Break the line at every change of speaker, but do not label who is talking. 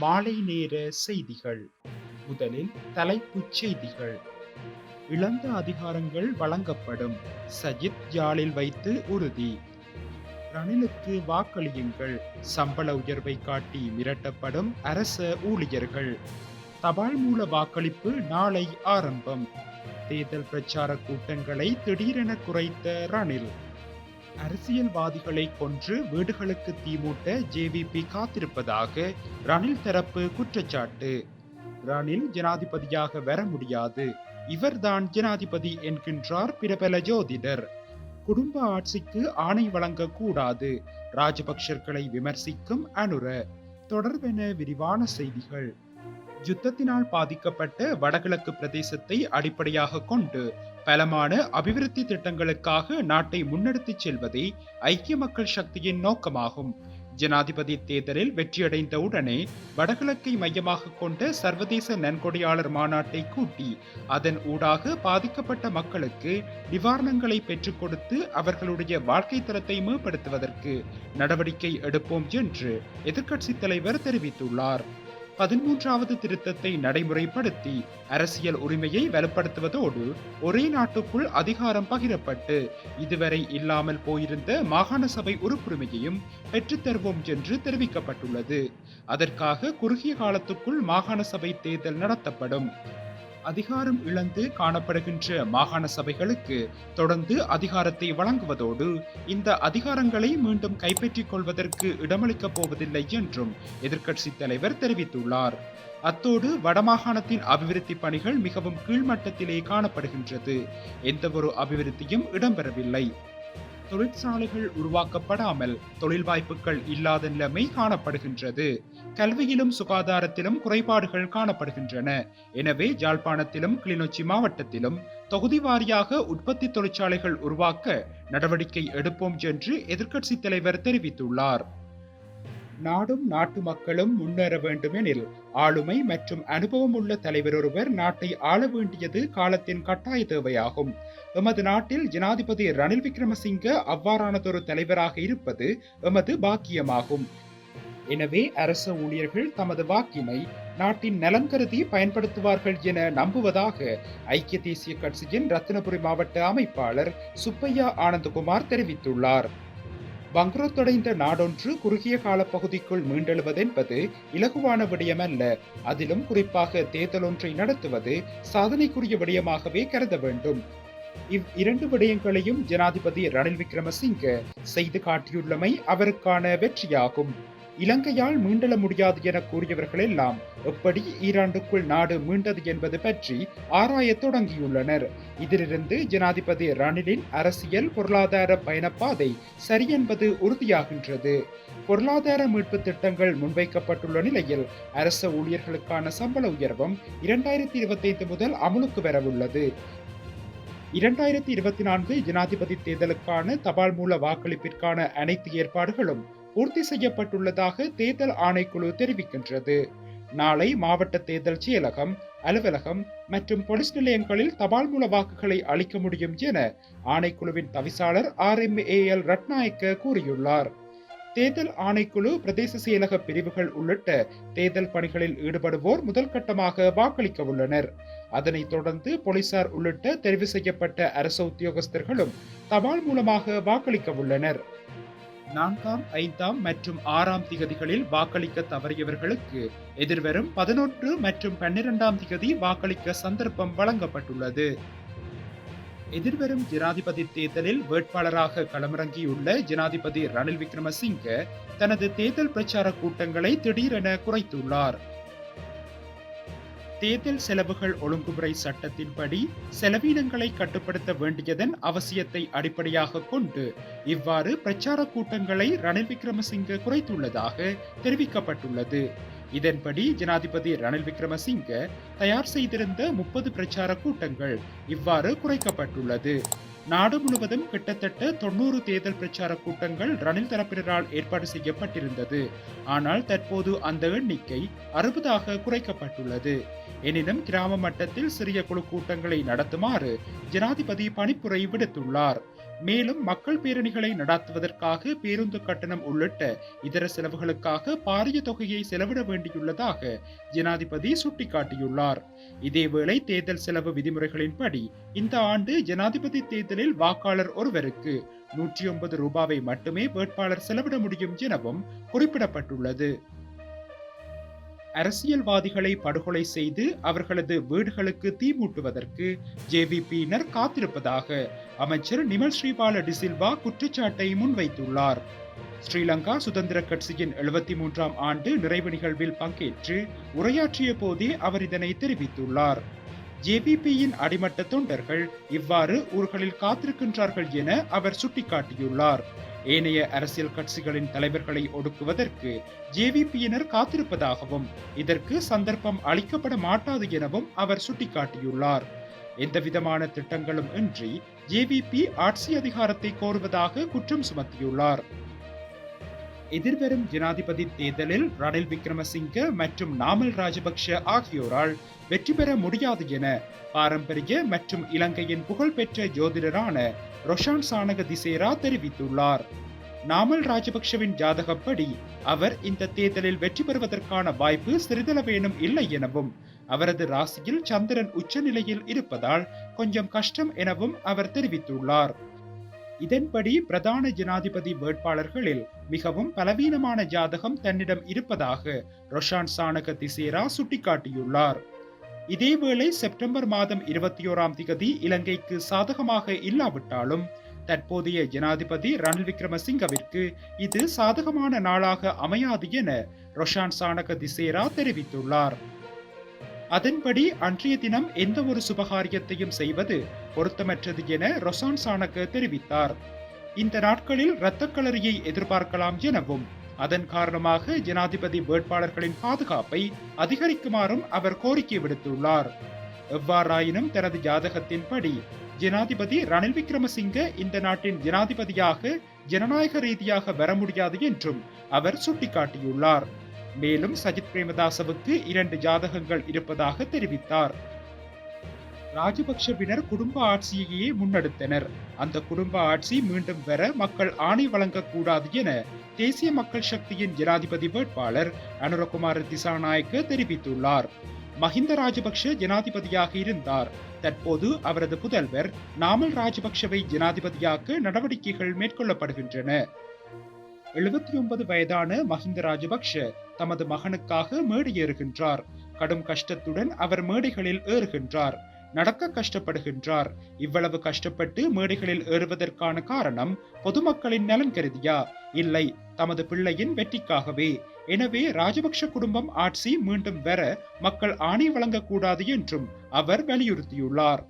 மாலை நேர செய்திகள். முதலில் தலைப்புச் செய்திகள். இழந்த அதிகாரங்கள் வழங்கப்படும். சஜித் ஜாலில் வைத்து உறுதி. ரணிலுக்கு வாக்களியுங்கள். சம்பள உயர்வை காட்டி மிரட்டப்படும் அரச ஊழியர்கள். தபால் மூல வாக்களிப்பு நாளை ஆரம்பம். தேர்தல் பிரச்சார கூட்டங்களை திடீரென குறைத்த ரணில். அரசியல்வாதிகளை கொன்று வீடுகளுக்கு தீமூட்ட ஜேவிபி காத்திருப்பதாக ரணில் தரப்பு குற்றச்சாட்டு. ரணில் ஜனாதிபதியாக வர முடியாது. இவர்தான் ஜனாதிபதி என்கின்றார் பிரபல ஜோதிடர். குடும்ப ஆட்சிக்கு ஆணை வழங்க கூடாது ராஜபக்சர்களை விமர்சிக்கும் அனுர. தொடர்பென விரிவான செய்திகள். யுத்தத்தினால் பாதிக்கப்பட்ட வடகிழக்கு பிரதேசத்தை அடிப்படையாக கொண்டு பலமான அபிவிருத்தி திட்டங்களுக்காக நாட்டை முன்னெடுத்துச் செல்வதே ஐக்கிய மக்கள் சக்தியின் நோக்கமாகும். ஜனாதிபதி தேர்தலில் வெற்றியடைந்த உடனே வடகிழக்கை மையமாக கொண்ட சர்வதேச நன்கொடையாளர் மாநாட்டை கூட்டி அதன் ஊடாக பாதிக்கப்பட்ட மக்களுக்கு நிவாரணங்களை பெற்றுக் கொடுத்து அவர்களுடைய வாழ்க்கை தரத்தை மேம்படுத்துவதற்கு நடவடிக்கை எடுப்போம் என்று எதிர்க்கட்சித் தலைவர் தெரிவித்துள்ளார். பதிமூன்றாவது திருத்தத்தை நடைமுறைப்படுத்தி அரசியல் உரிமையை வலுப்படுத்துவதோடு ஒரே நாட்டுக்குள் அதிகாரம் பகிரப்பட்டு இதுவரை இல்லாமல் போயிருந்த மாகாண சபை உறுப்புரிமையையும் பெற்றுத்தருவோம் என்று தெரிவிக்கப்பட்டுள்ளது. அதற்காக குறுகிய காலத்துக்குள் மாகாண சபை தேர்தல் நடத்தப்படும். அதிகாரம் இழந்து காணப்படுகின்ற மாகாண சபைகளுக்கு தொடர்ந்து அதிகாரத்தை வழங்குவதோடு இந்த அதிகாரங்களை மீண்டும் கைப்பற்றிக் கொள்வதற்கு இடமளிக்கப் போவதில்லை என்றும் எதிர்க்கட்சித் தலைவர் தெரிவித்துள்ளார். அத்தோடு வடமாகாணத்தின் அபிவிருத்தி பணிகள் மிகவும் கீழ்மட்டத்திலே காணப்படுகின்றது. எந்தவொரு அபிவிருத்தியும் இடம்பெறவில்லை. தொழிற்சாலைகள் உருவாக்கப்படாமல் தொழில் வாய்ப்புகள் இல்லாத நிலைமை காணப்படுகின்றது. கல்வியிலும் சுகாதாரத்திலும் குறைபாடுகள் காணப்படுகின்றன. எனவே ஜாழ்ப்பாணத்திலும் கிளிநொச்சி மாவட்டத்திலும் தொகுதி வாரியாக உற்பத்தி தொழிற்சாலைகள் உருவாக்க நடவடிக்கை எடுப்போம் என்று எதிர்க்கட்சித் தலைவர் தெரிவித்துள்ளார். நாடும் நாட்டு மக்களும் முன்னேற வேண்டுமெனில் ஆளுமை மற்றும் அனுபவம் உள்ள தலைவர் ஒருவர் நாட்டை ஆள வேண்டியது காலத்தின் கட்டாய தேவையாகும். எமது நாட்டில் ஜனாதிபதி ரணில் விக்ரமசிங்க அவ்வாறானதொரு தலைவராக இருப்பது எமது பாக்கியமாகும். எனவே அரச ஊழியர்கள் தமது வாக்கினை நாட்டின் நலன் கருதி பயன்படுத்துவார்கள் என நம்புவதாக ஐக்கிய தேசிய கட்சியின் ரத்தினபுரி மாவட்ட அமைப்பாளர் சுப்பையா ஆனந்தகுமார் தெரிவித்துள்ளார். வங்குரோத்தடைந்த நாடொன்று குறுகிய கால பகுதிக்குள் மீண்டெழுவதென்பது இலகுவான விடயமல்ல. அதிலும் குறிப்பாக தேர்தல் ஒன்றை நடத்துவது சாதனைக்குரிய விடயமாகவே கருத வேண்டும். இவ் இரண்டு விடயங்களையும் ஜனாதிபதி ரணில் விக்ரமசிங்க செய்து காட்டியுள்ளமை அவருக்கான வெற்றியாகும். இலங்கையால் மீண்டெழ முடியாது என கூறியவர்கள் எல்லாம் எப்படி ஈராண்டுக்குள் நாடு மீண்டது என்பது பற்றி ஆராயத் தொடங்கியுள்ளனர். இதிலிருந்து ஜனாதிபதி ரணிலின் அரசியல் பொருளாதார பயணப்பாதை சரி என்பது உறுதியாகின்றது. பொருளாதார மீட்பு திட்டங்கள் முன்வைக்கப்பட்டுள்ள நிலையில் அரச ஊழியர்களுக்கான சம்பள உயர்வும் இரண்டாயிரத்தி இருபத்தைந்து முதல் அமலுக்கு வரவுள்ளது. இரண்டாயிரத்தி இருபத்தி நான்கு ஜனாதிபதி தேர்தலுக்கான தபால் மூல வாக்களிப்பிற்கான அனைத்து ஏற்பாடுகளும் பூர்த்தி செய்யப்பட்டுள்ளதாக தேர்தல் ஆணைக்குழு தெரிவிக்கின்றது. நாளை மாவட்ட தேர்தல் செயலகம் அலுவலகம் மற்றும் போலீஸ் நிலையங்களில் தபால் மூல வாக்குகளை அளிக்க முடியும் என ஆணைக்குழுவின் தவிசாளர் R M A L Ratnayake கூறியுள்ளார். தேர்தல் ஆணைக்குழு பிரதேச செயலக பிரிவுகள் உள்ளிட்ட தேர்தல் பணிகளில் ஈடுபடுவோர் முதல் கட்டமாக வாக்களிக்க உள்ளனர். அதனைத் தொடர்ந்து போலீசார் உள்ளிட்ட தெரிவு செய்யப்பட்ட அரசு உத்தியோகஸ்தர்களும் தபால் மூலமாக வாக்களிக்க உள்ளனர். நான்காம் ஐந்தாம் மற்றும் ஆறாம் திகதிகளில் வாக்களிக்க தவறியவர்களுக்கு எதிர்வரும் பதினொன்று மற்றும் பன்னிரெண்டாம் திகதி வாக்களிக்க சந்தர்ப்பம் வழங்கப்பட்டுள்ளது. எதிர்வரும் ஜனாதிபதி தேர்தலில் வேட்பாளராக களமிறங்கியுள்ள ஜனாதிபதி ரணில் விக்ரமசிங்க தனது தேர்தல் பிரச்சார கூட்டங்களை திடீரென குறைத்துள்ளார். தேர்தல் செலவுகள் ஒழுங்குமுறை சட்டத்தின்படி செலவீனங்களை கட்டுப்படுத்த வேண்டியதன் அவசியத்தை அடிப்படையாக கொண்டு இவ்வாறு பிரச்சார கூட்டங்களை ரணில் விக்ரமசிங்க குறைத்துள்ளதாக தெரிவிக்கப்பட்டுள்ளது. இதன்படி ஜனாதிபதி ரணில் விக்ரமசிங்க தயார் செய்திருந்த முப்பது பிரச்சார கூட்டங்கள் இவ்வாறு குறைக்கப்பட்டுள்ளது. நாடு முழுவதும் கிட்டத்தட்ட தொண்ணூறு தேர்தல் பிரச்சார கூட்டங்கள் ரணில் தரப்பினரால் ஏற்பாடு செய்யப்பட்டிருந்தது. ஆனால் தற்போது அந்த எண்ணிக்கை அறுபதாக குறைக்கப்பட்டுள்ளது. எனினும் கிராம மட்டத்தில் சிறிய குழு கூட்டங்களை நடத்துமாறு ஜனாதிபதி பணிப்புரை விடுத்துள்ளார். மேலும் மக்கள் பேரணிகளை நடாத்துவதற்காக பேருந்து கட்டணம் உள்ளிட்ட இதர செலவுகளுக்காக பாரிய தொகையை செலவிட வேண்டியுள்ளதாக ஜனாதிபதி சுட்டிக்காட்டியுள்ளார். இதேவேளை தேர்தல் செலவு விதிமுறைகளின்படி இந்த ஆண்டு ஜனாதிபதி தேர்தலில் வாக்காளர் ஒருவருக்கு நூற்றி ஒன்பது ரூபாவை மட்டுமே வேட்பாளர் செலவிட முடியும் எனவும் குறிப்பிடப்பட்டுள்ளது. அரசியல்வாதிகளை படுகொலை செய்து அவர்களது வீடுகளுக்கு தீ மூட்டுவதற்கு ஜேவிபியினர் காத்திருப்பதாக அமைச்சர் நிமல் ஸ்ரீபால டிசில்வா குற்றச்சாட்டை முன்வைத்துள்ளார். ஸ்ரீலங்கா சுதந்திர கட்சியின் எழுபத்தி மூன்றாம் ஆண்டு நிறைவு நிகழ்வில் பங்கேற்று உரையாற்றிய போதே அவர் இதனை தெரிவித்துள்ளார். ஜேபிபியின் அடிமட்ட தொண்டர்கள் இவ்வாறு ஊர்களில் காத்திருக்கின்றார்கள் என அவர் சுட்டிக்காட்டியுள்ளார். ஏனைய அரசியல் கட்சிகளின் தலைவர்களை ஒடுக்குவதற்கு ஜேவிபியினர் காத்திருப்பதாகவும் இதற்கு சந்தர்ப்பம் அளிக்கப்பட மாட்டாது எனவும் அவர் சுட்டிக்காட்டியுள்ளார். எந்தவிதமான திட்டங்களும் இன்றி ஜேவிபி ஆட்சி அதிகாரத்தை கோருவதாக குற்றம் சுமத்தியுள்ளார். எதிர்வரும் ஜனாதிபதி தேர்தலில் ரணில் விக்ரமசிங்க மற்றும் நாமல் ராஜபக்ஷ ஆகியோரால் வெற்றி பெற முடியாது என பாரம்பரிய மற்றும் இலங்கையின் புகழ்பெற்ற ஜோதிடரான ரொஷான் சானக திசேரா தெரிவித்துள்ளார். நாமல் ராஜபக்ஷவின் ஜாதகப்படி அவர் இந்த தேர்தலில் வெற்றி பெறுவதற்கான வாய்ப்பு சிறிதளவேனும் இல்லை எனவும் அவரது ராசியில் சந்திரன் உச்சநிலையில் இருப்பதால் கொஞ்சம் கஷ்டம் எனவும் அவர் தெரிவித்துள்ளார். இதன்படி பிரதான ஜனாதிபதி வேட்பாளர்களில் மிகவும் பலவீனமான ஜாதகம் தன்னிடம் இருப்பதாக ரொஷான் சானக திசேரா சுட்டிக்காட்டியுள்ளார். இதேவேளை செப்டம்பர் மாதம் இருபத்தி ஓராம் திகதி இலங்கைக்கு சாதகமாக இல்லாவிட்டாலும் தற்போதைய ஜனாதிபதி ரணில் விக்ரமசிங்கவிற்கு இது சாதகமான நாளாக அமையாது என ரொஷான் சானக திசேரா தெரிவித்துள்ளார். அதன்படி அன்றைய தினம் எந்த ஒரு சுபகாரியத்தையும் செய்வது பொருத்தமற்றது என ரொசான் சானக தெரிவித்தார். இந்த நாட்களில் இரத்த களரியை எதிர்பார்க்கலாம் எனவும் அதன் காரணமாக ஜனாதிபதி வேட்பாளர்களின் பாதுகாப்பை அதிகரிக்குமாறும் அவர் கோரிக்கை விடுத்துள்ளார். எவ்வாறாயினும் தனது ஜாதகத்தின்படி ஜனாதிபதி ரணில் விக்ரமசிங்க இந்த நாட்டின் ஜனாதிபதியாக ஜனநாயக ரீதியாக வர முடியாது என்றும் அவர் சுட்டிக்காட்டியுள்ளார். மேலும் சஜித் பிரேமதாசவுக்கு இரண்டு ஜாதகங்கள் இருப்பதாக தெரிவித்தார். ராஜபக்ஷவினர் குடும்ப ஆட்சியையே முன்னெடுத்தனர். அந்த குடும்ப ஆட்சி மீண்டும் வர மக்கள் ஆணை வழங்கக்கூடாது என தேசிய மக்கள் சக்தியின் ஜனாதிபதி வேட்பாளர் அனுரகுமார் திசாநாயக்க தெரிவித்துள்ளார். மஹிந்த ராஜபக்ஷ ஜனாதிபதியாக இருந்தார். தற்போது அவரது புதல்வர் நாமல் ராஜபக்ஷவை ஜனாதிபதியாக்க நடவடிக்கைகள் மேற்கொள்ளப்படுகின்றன. எழுபத்தி ஒன்பது வயதான மஹிந்த ராஜபக்ஷ தமது மகனுக்காக மேடை ஏறுகின்றார். கடும் கஷ்டத்துடன் அவர் மேடைகளில் ஏறுகின்றார். நடக்க கஷ்டப்படுகின்றார். இவ்வளவு கஷ்டப்பட்டு மேடைகளில் ஏறுவதற்கான காரணம் பொதுமக்களின் நலன் கருதியா? இல்லை தமது பிள்ளையின் வெற்றிக்காகவே. எனவே ராஜபக்ஷ குடும்பம் ஆட்சி மீண்டும் வர மக்கள் ஆணை வழங்கக்கூடாது என்றும் அவர் வலியுறுத்தியுள்ளார்.